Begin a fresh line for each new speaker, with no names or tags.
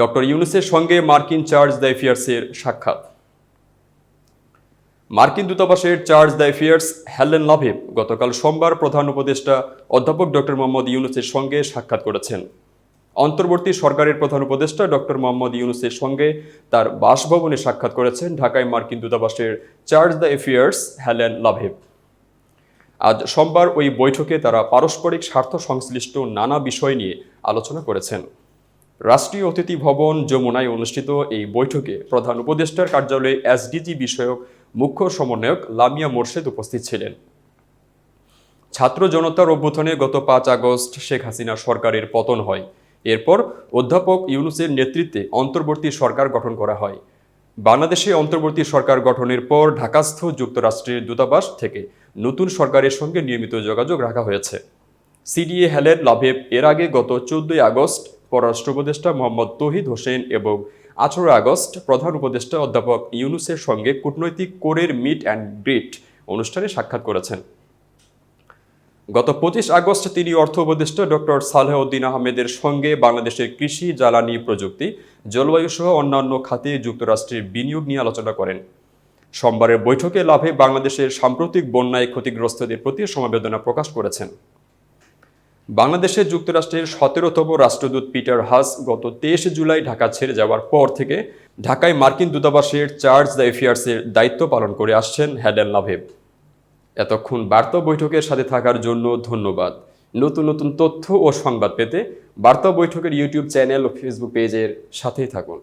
Doctor ইউনুসের সঙ্গে মার্কিন চার্জ দ্য অ্যাফেয়ার্সের সাক্ষাৎ। মার্কিন দূতাবাসের charge d' affaires Helen LaFave গতকাল সোমবার প্রধান উপদেষ্টা অধ্যাপক ডক্টর মোহাম্মদ ইউনুসের সঙ্গে সাক্ষাৎ করেছেন। অন্তর্বর্তী সরকারের প্রধান উপদেষ্টা ডক্টর মোহাম্মদ ইউনুসের সঙ্গে তার বাসভবনে সাক্ষাৎ করেছেন ঢাকায় মার্কিন দূতাবাসের charge d' affaires Helen LaFave আজ সোমবার ওই বৈঠকে তারা পারস্পরিক স্বার্থ সংশ্লিষ্ট নানা বিষয় নিয়ে আলোচনা করেছেন। রাষ্ট্রীয় অতিথি ভবন যমুনায় অনুষ্ঠিত এই বৈঠকে প্রধান উপদেষ্টার কার্যালয়ে এসডিজি বিষয়ক মুখ্য সমন্বয়ক লামিয়া মোর্শেদ উপস্থিত ছিলেন। ছাত্র জনতার অভ্যুত্থানে গত পাঁচ আগস্ট শেখ হাসিনা সরকারের পতন হয়। এরপর অধ্যাপক ইউনুসের নেতৃত্বে অন্তর্বর্তী সরকার গঠন করা হয়। বাংলাদেশে অন্তর্বর্তী সরকার গঠনের পর ঢাকাস্থ যুক্তরাষ্ট্রের দূতাবাস থেকে নতুন সরকারের সঙ্গে নিয়মিত যোগাযোগ রাখা হয়েছে। সিডিএ হেলেন লাভেব এর আগে গত চোদ্দই আগস্ট পররাষ্ট্র উপদেষ্টা মোহাম্মদ তহিদ হোসেন এবং আঠারো আগস্ট প্রধান উপদেষ্টা অধ্যাপক ইউনুসের সঙ্গে কূটনৈতিক কোরের মিট অ্যান্ড গ্রিট অনুষ্ঠানে সাক্ষাৎ করেছেন। গত পঁচিশ আগস্ট তিনি অর্থ উপদেষ্টা ডক্টর সালেহউদ্দিন আহমেদের সঙ্গে বাংলাদেশের কৃষি, জ্বালানি প্রযুক্তি, জলবায়ু সহ অন্যান্য খাতে যুক্তরাষ্ট্রের বিনিয়োগ নিয়ে আলোচনা করেন। সোমবারের বৈঠকে লাভে বাংলাদেশের সাম্প্রতিক বন্যায় ক্ষতিগ্রস্তদের প্রতি সমবেদনা প্রকাশ করেছেন। বাংলাদেশে যুক্তরাষ্ট্রের সতেরোতম রাষ্ট্রদূত পিটার হাস গত তেইশে জুলাই ঢাকা ছেড়ে যাওয়ার পর থেকে ঢাকায় মার্কিন দূতাবাসের চার্জ দ্য অ্যাফেয়ার্সের দায়িত্ব পালন করে আসছেন হ্যাডেন লাভেব এতক্ষণ বার্তা বৈঠকের সাথে থাকার জন্য ধন্যবাদ। নতুন নতুন তথ্য ও সংবাদ পেতে বার্তা বৈঠকের ইউটিউব চ্যানেল ও ফেসবুক পেজের সাথেই থাকুন।